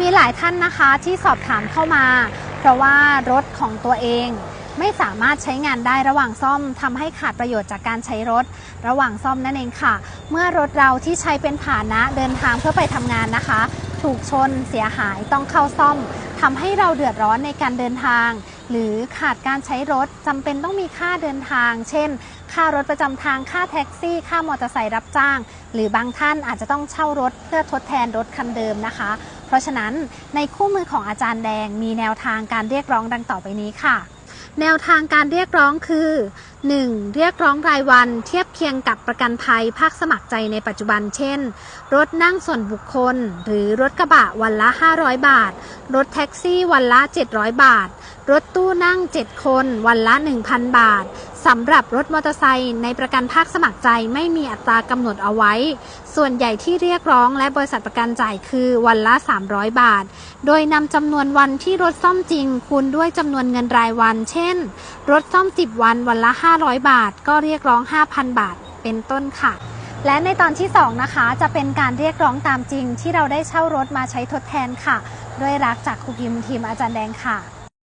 มีหลายท่านนะคะที่สอบถามเข้ามา เพราะว่ารถของตัวเองไม่สามารถใช้งานได้ระหว่างซ่อมทำให้ขาดประโยชน์จากการใช้รถ ระหว่างซ่อมนั่นเองค่ะ เมื่อรถเราที่ใช้เป็นผาหนะเดินทางเพื่อไปทำงานนะคะ ถูกชนเสียหายต้องเข้าซ่อมทำให้เราเดือดร้อนในการเดินทาง หรือขาดการใช้รถจำเป็นต้องมีค่าเดินทาง เช่น ค่ารถประจำทางค่าแท็กซี่ ค่ามอเตอร์ไซค์รับจ้าง หรือบางท่านอาจจะต้องเช่ารถเพื่อทดแทนรถคันเดิมนะคะ เพราะฉะนั้นในคู่มือของอาจารย์แดงมีแนวทางการเรียกร้องดังต่อไปนี้ค่ะแนวทางการเรียกร้องคือ 1. เรียกร้องรายวันเทียบเคียงกับประกันภัยภาคสมัครใจในปัจจุบัน เช่น รถนั่งส่วนบุคคล หรือรถกระบะวันละ 500 บาท รถแท็กซี่วันละ 700 บาท รถตู้นั่ง 7 คนวันละ 1,000 บาทสำหรับรถมอเตอร์ไซค์ในประกันภาคสมัครใจไม่มีอัตรากำหนดเอาไว้ ส่วนใหญ่ที่เรียกร้องและบริษัทประกันจ่ายคือวันละ 300 บาท โดยนำจำนวนวันที่รถซ่อมจริง คูณด้วยจำนวนเงินรายวัน เช่น รถซ่อม 10 วันวันละ 500 บาท ก็เรียกร้อง 5,000 บาท เป็นต้นค่ะและในตอนที่ 2 นะคะ จะเป็นการเรียกร้องตามจริงที่เราได้เช่ารถมาใช้ทดแทนค่ะ ด้วยรักจากครูกิมทีมอาจารย์แดงค่ะ